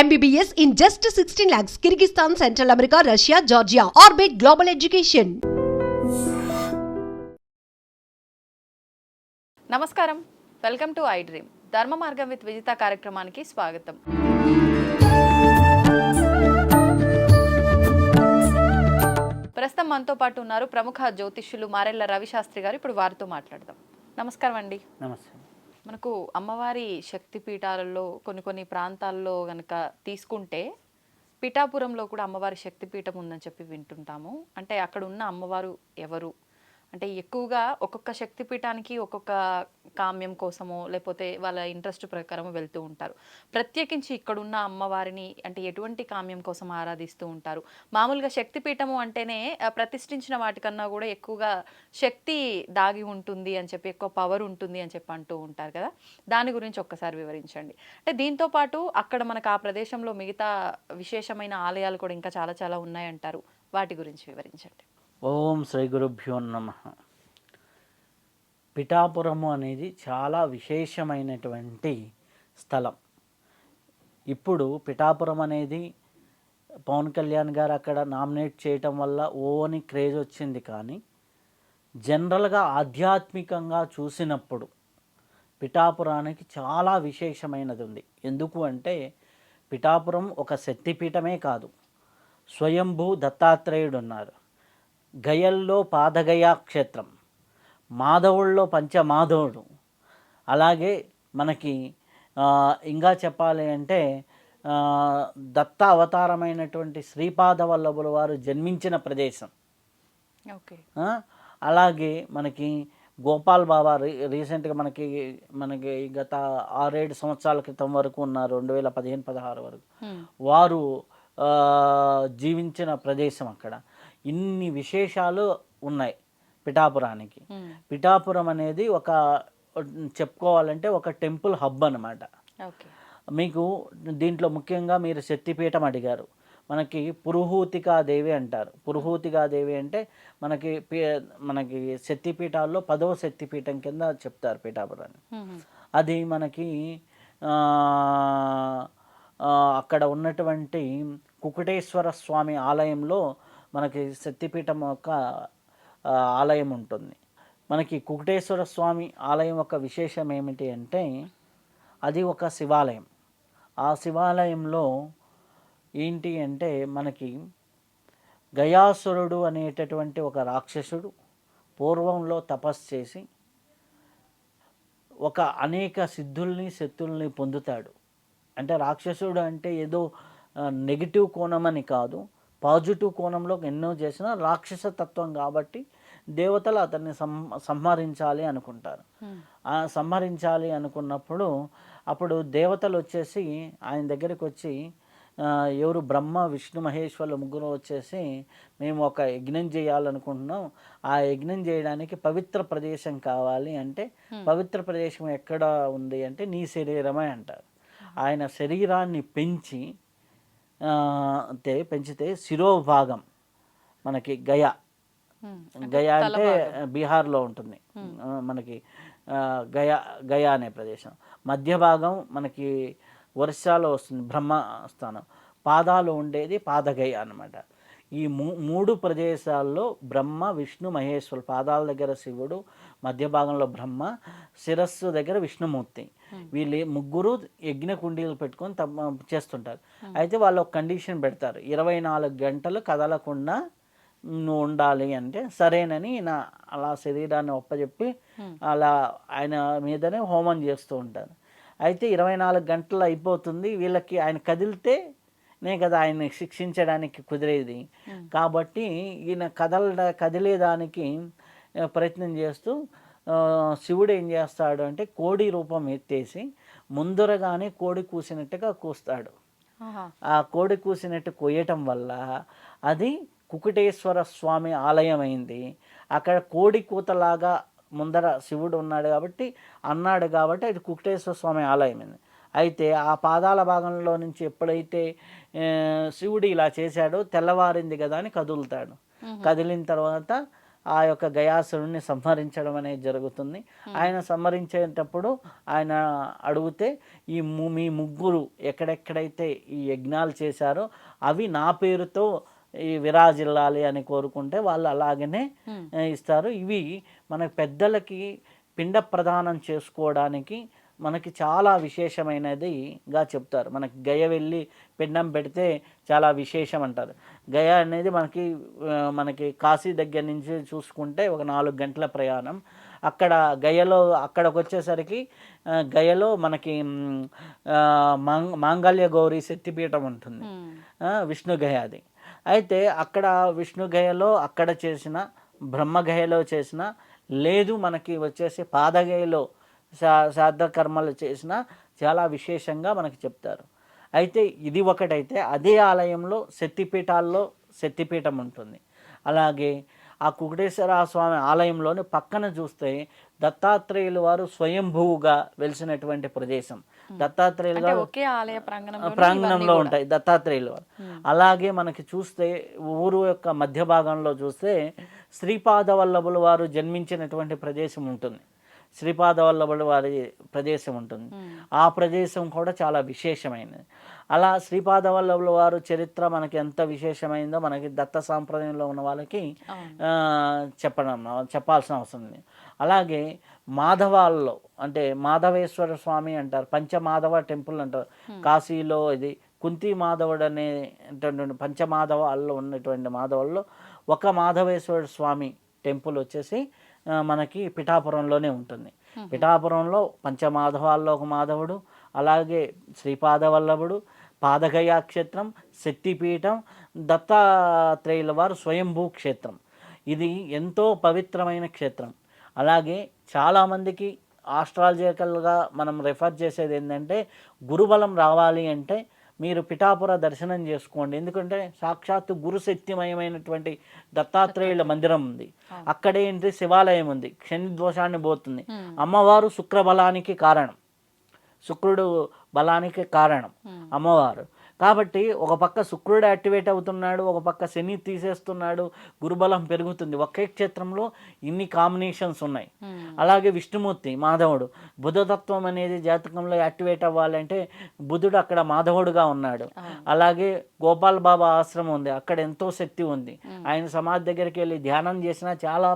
MBBS in just 16 lakhs, Kyrgyzstan, Central America, Russia, Georgia. Orbit Global Education. నమస్కారం. Welcome to I dream Dharma Margam with Vijitha కార్యక్రమానికి స్వాగతం. ప్రస్తుతం మనతో పాటు ఉన్నారు ప్రముఖ జ్యోతిష్యులు మారెళ్ళ రవిశాస్త్రి గారు. ఇప్పుడు వారితో మాట్లాడదాం. నమస్కారం అండి. నమస్తే. మనకు అమ్మవారి శక్తి పీఠాలలో కొన్ని కొన్ని ప్రాంతాల్లో కనుక తీసుకుంటే పిఠాపురంలో కూడా అమ్మవారి శక్తి పీఠం ఉందని చెప్పి వింటుంటాము. అంటే అక్కడ ఉన్న అమ్మవారు ఎవరు? అంటే ఎక్కువగా ఒక్కొక్క శక్తిపీఠానికి ఒక్కొక్క కామ్యం కోసమో లేకపోతే వాళ్ళ ఇంట్రెస్ట్ ప్రకారం వెళ్తూ ఉంటారు. ప్రత్యేకించి ఇక్కడున్న అమ్మవారిని అంటే ఎటువంటి కామ్యం కోసం ఆరాధిస్తూ ఉంటారు? మామూలుగా శక్తి పీఠము అంటేనే ప్రతిష్ఠించిన వాటికన్నా కూడా ఎక్కువగా శక్తి దాగి ఉంటుంది అని చెప్పి ఎక్కువ పవర్ ఉంటుంది అని చెప్పి అంటూ ఉంటారు కదా? దాని గురించి ఒక్కసారి వివరించండి. అంటే దీంతో పాటు అక్కడ మనకు ఆ ప్రదేశంలో మిగతా విశేషమైన ఆలయాలు కూడా ఇంకా చాలా చాలా ఉన్నాయంటారు. వాటి గురించి వివరించండి. ఓం శ్రీ గురుభ్యో నమ. పిఠాపురము అనేది చాలా విశేషమైనటువంటి స్థలం. ఇప్పుడు పిఠాపురం అనేది పవన్ కళ్యాణ్ గారు అక్కడ నామినేట్ చేయటం వల్ల ఓ అని క్రేజ్ వచ్చింది కానీ జనరల్గా ఆధ్యాత్మికంగా చూసినప్పుడు పిఠాపురానికి చాలా విశేషమైనది ఉంది ఎందుకు అంటే పిఠాపురం ఒక శక్తిపీఠమే కాదు. స్వయంభూ దత్తాత్రేయుడు ఉన్నారు గయల్లో పాదగయా క్షేత్రం మాధవుల్లో పంచమాధవుడు. అలాగే మనకి ఇంకా చెప్పాలి అంటే దత్త అవతారమైనటువంటి శ్రీపాద వల్లభుల వారు జన్మించిన ప్రదేశం. ఓకే. అలాగే మనకి గోపాల్ బాబా రీ రీసెంట్గా మనకి మనకి గత ఆరేడు సంవత్సరాల క్రితం వరకు ఉన్నారు రెండు వేల పదిహేను పదహారు వరకు వారు జీవించిన ప్రదేశం అక్కడ. ఇన్ని విశేషాలు ఉన్నాయి పిఠాపురానికి. పిఠాపురం అనేది ఒక చెప్పుకోవాలంటే ఒక టెంపుల్ హబ్ అన్నమాట. ఓకే. మీకు దీంట్లో ముఖ్యంగా మీరు శక్తిపీఠం అడిగారు. మనకి పురుహూతికాదేవి అంటారు. పురుహూతికాదేవి అంటే మనకి మనకి శక్తిపీఠాల్లో పదవ శక్తిపీఠం కింద చెప్తారు పీఠాపురాన్ని. అది మనకి అక్కడ ఉన్నటువంటి కుకుటేశ్వర స్వామి ఆలయంలో మనకి శక్తిపీఠం యొక్క ఆలయం ఉంటుంది. మనకి కుకుటేశ్వర స్వామి ఆలయం యొక్క విశేషం ఏమిటి అంటే అది ఒక శివాలయం. ఆ శివాలయంలో ఏంటి అంటే మనకి గయాసురుడు అనేటటువంటి ఒక రాక్షసుడు పూర్వంలో తపస్సు చేసి ఒక అనేక సిద్ధుల్ని శక్తుల్ని పొందుతాడు. అంటే రాక్షసుడు అంటే ఏదో నెగిటివ్ కోణమని కాదు. పాజిటివ్ కోణంలో ఎన్నో చేసిన రాక్షస తత్వం కాబట్టి దేవతలు అతన్ని సం సంహరించాలి అనుకుంటారు. సంహరించాలి అనుకున్నప్పుడు అప్పుడు దేవతలు వచ్చేసి ఆయన దగ్గరికి వచ్చి ఎవరు బ్రహ్మ విష్ణు మహేశ్వరులు ముగ్గురు వచ్చేసి మేము ఒక యజ్ఞం చేయాలనుకుంటున్నాం. ఆ యజ్ఞం చేయడానికి పవిత్ర ప్రదేశం కావాలి అంటే పవిత్ర ప్రదేశం ఎక్కడ ఉంది అంటే నీ శరీరమే అంటారు. ఆయన శరీరాన్ని పెంచి పెంచితే శిరోభాగం మనకి గయా. గయా అంటే బీహార్లో ఉంటుంది. మనకి గయా గయా అనే ప్రదేశం. మధ్య భాగం మనకి వర్షాలో వస్తుంది బ్రహ్మస్థానం. పాదాలు ఉండేది పాదగయ అన్నమాట. ఈ మూ మూడు ప్రదేశాల్లో బ్రహ్మ విష్ణు మహేశ్వరులు. పాదాల దగ్గర శివుడు మధ్య భాగంలో బ్రహ్మ శిరస్సు దగ్గర విష్ణుమూర్తి. వీళ్ళు ముగ్గురు యజ్ఞ కుండీలు పెట్టుకొని తమ చేస్తుంటారు. అయితే వాళ్ళు ఒక కండిషన్ పెడతారు. ఇరవై నాలుగు గంటలు కదలకుండా నువ్వు ఉండాలి అంటే సరేనని నా అలా శరీరాన్ని ఒప్పచెప్పి అలా ఆయన మీదనే హోమం చేస్తూ ఉంటారు. అయితే ఇరవై నాలుగు గంటలు అయిపోతుంది. వీళ్ళకి ఆయన కదిలితే నే కదా ఆయన్ని శిక్షించడానికి కుదిరేది. కాబట్టి ఈయన కదల కదిలేదానికి ప్రయత్నం చేస్తూ శివుడు ఏం చేస్తాడు అంటే కోడి రూపం ఎత్తేసి ముందరగానే కోడి కూసినట్టుగా కూస్తాడు. ఆ కోడి కూసినట్టు కొయ్యటం వల్ల అది కుకుటేశ్వర స్వామి ఆలయం అయింది అక్కడ కోడి కూతలాగా ముందర శివుడు ఉన్నాడు కాబట్టి అన్నాడు కాబట్టి అది కుకుటేశ్వర స్వామి ఆలయం అయింది అయితే ఆ పాదాల భాగంలో నుంచి ఎప్పుడైతే శివుడు ఇలా చేశాడో తెల్లవారింది కదా అని కదులుతాడు. కదిలిన తర్వాత ఆ యొక్క గయాసురుణ్ణి సంహరించడం అనేది జరుగుతుంది. ఆయన సంహరించేటప్పుడు ఆయన అడిగితే ఈ ము- ముగ్గురు ఎక్కడెక్కడైతే ఈ యజ్ఞాలు చేశారో అవి నా పేరుతో ఈ విరాజిల్లాలి అని కోరుకుంటే వాళ్ళు అలాగనే ఇస్తారు. ఇవి మన పెద్దలకి పిండ ప్రదానం చేసుకోవడానికి మనకి చాలా విశేషమైనదిగా చెప్తారు. మనకి గయ వెళ్ళి పిండం పెడితే చాలా విశేషం అంటారు. గయ అనేది మనకి మనకి కాశీ దగ్గర నుంచి చూసుకుంటే ఒక నాలుగు గంటల ప్రయాణం. అక్కడ గయలో అక్కడికి వచ్చేసరికి గయలో మనకి మాంగళ్య గౌరీ శక్తిపీఠం ఉంటుంది. ఆ, విష్ణు గయ అది. అయితే అక్కడ విష్ణు గయలో అక్కడ చేసిన బ్రహ్మగయలో చేసిన లేదు మనకి వచ్చేసి పాదగయలో శ్రాద్ధ కర్మలు చేసిన చాలా విశేషంగా మనకి చెప్తారు. అయితే ఇది ఒకటైతే అదే ఆలయంలో శక్తిపీఠాల్లో శక్తిపీఠం ఉంటుంది. అలాగే ఆ కుకుటేశ్వర స్వామి ఆలయంలోని పక్కన చూస్తే దత్తాత్రేయులు వారు స్వయంభూగా వెలిసినటువంటి ప్రదేశం. దత్తాత్రేయులు గారు ఒకే ఆలయ ప్రాంగణంలో ప్రాంగణంలో ఉంటాయి. దత్తాత్రేయులు వారు. అలాగే మనకి చూస్తే ఊరు యొక్క మధ్య భాగంలో చూస్తే శ్రీపాద వల్లభుల వారు జన్మించినటువంటి ప్రదేశం ఉంటుంది. శ్రీపాద వల్లభుల వారి ప్రదేశం ఉంటుంది. ఆ ప్రదేశం కూడా చాలా విశేషమైనది. అలా శ్రీపాద వల్లభుల వారు చరిత్ర మనకి ఎంత విశేషమైందో మనకి దత్త సాంప్రదాయంలో ఉన్న వాళ్ళకి చెప్పడం చెప్పాల్సిన అవసరం ఉంది అలాగే మాధవాల్లో అంటే మాధవేశ్వర స్వామి అంటారు పంచమాధవ టెంపుల్ అంటారు. కాశీలో ఇది కుంతి మాధవుడు అనే పంచమాధవాల్లో ఉన్నటువంటి మాధవుల్లో ఒక మాధవేశ్వర స్వామి టెంపుల్ వచ్చేసి మనకి పిఠాపురంలోనే ఉంటుంది. పిఠాపురంలో పంచమాధవాల్లో ఒక మాధవుడు అలాగే శ్రీపాద వల్లభుడు పాదగయా క్షేత్రం శక్తిపీఠం దత్తాత్రేయుల వారు స్వయంభూ క్షేత్రం. ఇది ఎంతో పవిత్రమైన క్షేత్రం. అలాగే చాలామందికి ఆస్ట్రాలజికల్గా మనం రెఫర్ చేసేది ఏంటంటే గురుబలం రావాలి అంటే మీరు పిఠాపుర దర్శనం చేసుకోండి. ఎందుకంటే సాక్షాత్తు గురుశక్తిమయమైనటువంటి దత్తాత్రేయుల మందిరం ఉంది. అక్కడేంటి శివాలయం ఉంది. శని దోషాన్ని పోతుంది అమ్మవారు శుక్రబలానికి కారణం. శుక్రుడు బలానికి కారణం. అమ్మవారు. కాబట్టి ఒక పక్క శుక్రుడు యాక్టివేట్ అవుతున్నాడు ఒక పక్క శని తీసేస్తున్నాడు గురుబలం పెరుగుతుంది. ఒకే క్షేత్రంలో ఇన్ని కాంబినేషన్స్ ఉన్నాయి. అలాగే విష్ణుమూర్తి మాధవుడు. బుధతత్వం అనేది జాతకంలో యాక్టివేట్ అవ్వాలంటే బుధుడు అక్కడ మాధవుడుగా ఉన్నాడు. అలాగే గోపాల్ బాబా ఆశ్రమం ఉంది. అక్కడ ఎంతో శక్తి ఉంది. ఆయన సమాధి దగ్గరికి వెళ్ళి ధ్యానం చేసినా చాలా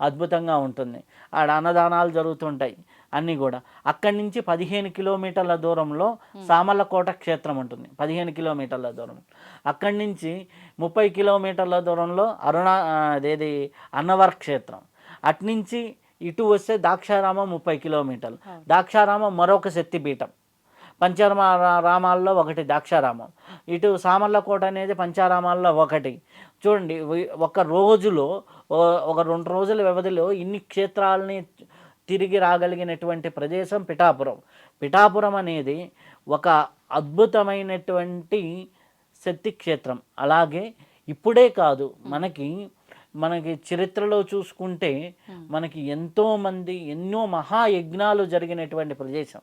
అద్భుతంగా ఉంటుంది. ఆడ అన్నదానాలు జరుగుతుంటాయి. అన్నీ కూడా. అక్కడి నుంచి పదిహేను కిలోమీటర్ల దూరంలో సామర్లకోట క్షేత్రం ఉంటుంది. పదిహేను కిలోమీటర్ల దూరం. అక్కడి నుంచి ముప్పై కిలోమీటర్ల దూరంలో అరుణ అదేది అన్నవర్ క్షేత్రం. అట్నుంచి ఇటు వస్తే దాక్షారామం ముప్పై కిలోమీటర్లు. దాక్షారామం మరొక శక్తిపీఠం. పంచరమ రామాల్లో ఒకటి దాక్షారామం. ఇటు సామర్లకోట అనేది పంచారామాల్లో ఒకటి. చూడండి ఒక రోజులో ఒక రెండు రోజుల వ్యవధిలో ఇన్ని క్షేత్రాలని తిరిగి రాగలిగినటువంటి ప్రదేశం పిఠాపురం. పిఠాపురం అనేది ఒక అద్భుతమైనటువంటి శక్తి క్షేత్రం. అలాగే ఇప్పుడే కాదు మనకి మనకి చరిత్రలో చూసుకుంటే మనకి ఎంతో మంది ఎన్నో మహాయజ్ఞాలు జరిగినటువంటి ప్రదేశం.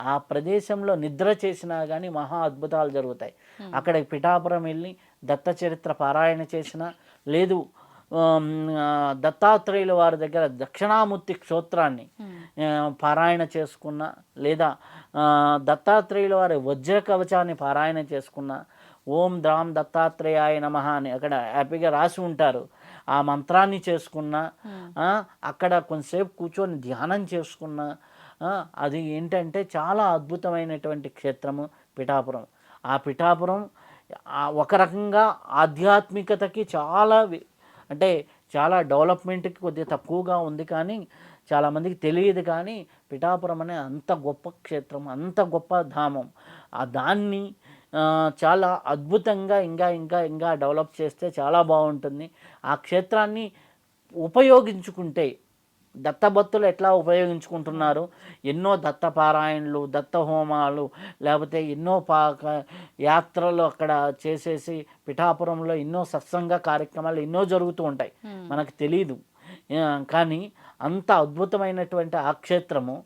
ఆ ప్రదేశంలో నిద్ర చేసినా కానీ మహా అద్భుతాలు జరుగుతాయి. అక్కడ పిఠాపురం వెళ్ళి దత్త చరిత్ర పారాయణ చేసిన లేదు దత్తాత్రేయుల వారి దగ్గర దక్షిణామూర్తి క్షోత్రాన్ని పారాయణ చేసుకున్న లేదా దత్తాత్రేయుల వారి వజ్ర కవచాన్ని పారాయణ చేసుకున్న ఓం ద్రాం దత్తాత్రేయాయ నమ అని అక్కడ హ్యాపీగా రాసి ఉంటారు. ఆ మంత్రాన్ని చేసుకున్న అక్కడ కొంతసేపు కూర్చొని ధ్యానం చేసుకున్న అది ఏంటంటే చాలా అద్భుతమైనటువంటి క్షేత్రము పిఠాపురం. ఆ పిఠాపురం ఒక రకంగా ఆధ్యాత్మికతకి చాలా అంటే చాలా డెవలప్మెంట్కి కొద్దిగా తక్కువగా ఉంది కానీ చాలామందికి తెలియదు కానీ పిఠాపురం అనే అంత గొప్ప క్షేత్రం అంత గొప్ప ధామం. ఆ దాన్ని చాలా అద్భుతంగా ఇంకా ఇంకా ఇంకా డెవలప్ చేస్తే చాలా బాగుంటుంది. ఆ క్షేత్రాన్ని ఉపయోగించుకుంటే దత్తభక్తులు ఎట్లా ఉపయోగించుకుంటున్నారు? ఎన్నో దత్త పారాయణలు దత్త హోమాలు లేకపోతే ఎన్నో పా యాత్రలు అక్కడ చేసేసి పిఠాపురంలో ఎన్నో సత్సంగ కార్యక్రమాలు ఎన్నో జరుగుతూ ఉంటాయి. మనకు తెలీదు. కానీ అంత అద్భుతమైనటువంటి ఆ క్షేత్రము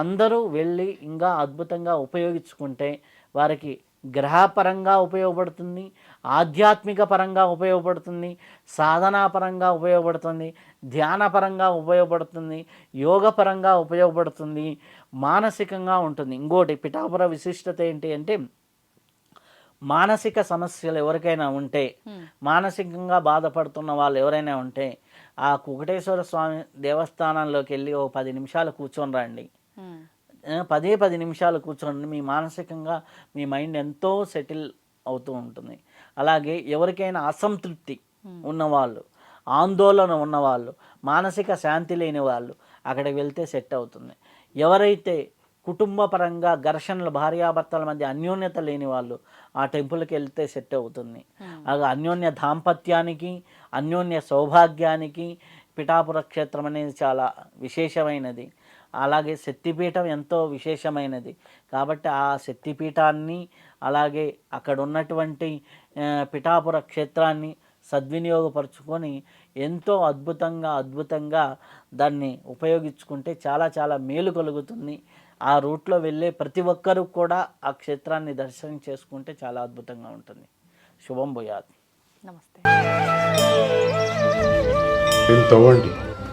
అందరూ వెళ్ళి ఇంకా అద్భుతంగా ఉపయోగించుకుంటే వారికి గ్రహపరంగా ఉపయోగపడుతుంది ఆధ్యాత్మిక పరంగా ఉపయోగపడుతుంది సాధనా పరంగా ఉపయోగపడుతుంది ధ్యానపరంగా ఉపయోగపడుతుంది యోగ పరంగా ఉపయోగపడుతుంది మానసికంగా ఉంటుంది. ఇంకోటి పిఠాపుర విశిష్టత ఏంటి అంటే మానసిక సమస్యలు ఎవరికైనా ఉంటే మానసికంగా బాధపడుతున్న వాళ్ళు ఎవరైనా ఉంటే ఆ కుకటేశ్వర స్వామి దేవస్థానంలోకి వెళ్ళి ఓ పది నిమిషాలు కూర్చొని రండి. పదే పది నిమిషాలు కూర్చోండి. మీ మానసికంగా మీ మైండ్ ఎంతో సెటిల్ అవుతూ ఉంటుంది. అలాగే ఎవరికైనా అసంతృప్తి ఉన్నవాళ్ళు ఆందోళన ఉన్నవాళ్ళు మానసిక శాంతి లేని వాళ్ళు అక్కడికి వెళ్తే సెట్ అవుతుంది. ఎవరైతే కుటుంబపరంగా ఘర్షణలు భార్యాభర్తల మధ్య అన్యోన్యత లేని వాళ్ళు ఆ టెంపుల్కి వెళ్తే సెట్ అవుతుంది. అలాగే అన్యోన్య దాంపత్యానికి అన్యోన్య సౌభాగ్యానికి పిఠాపుర క్షేత్రం అనేది చాలా విశేషమైనది. అలాగే శక్తిపీఠం ఎంతో విశేషమైనది. కాబట్టి ఆ శక్తిపీఠాన్ని అలాగే అక్కడ ఉన్నటువంటి పిఠాపుర క్షేత్రాన్ని సద్వినియోగపరుచుకొని ఎంతో అద్భుతంగా అద్భుతంగా దాన్ని ఉపయోగించుకుంటే చాలా చాలా మేలు కలుగుతుంది. ఆ రూట్లో వెళ్ళే ప్రతి ఒక్కరూ కూడా ఆ క్షేత్రాన్ని దర్శనం చేసుకుంటే చాలా అద్భుతంగా ఉంటుంది. శుభం భూయాత్. నమస్తే.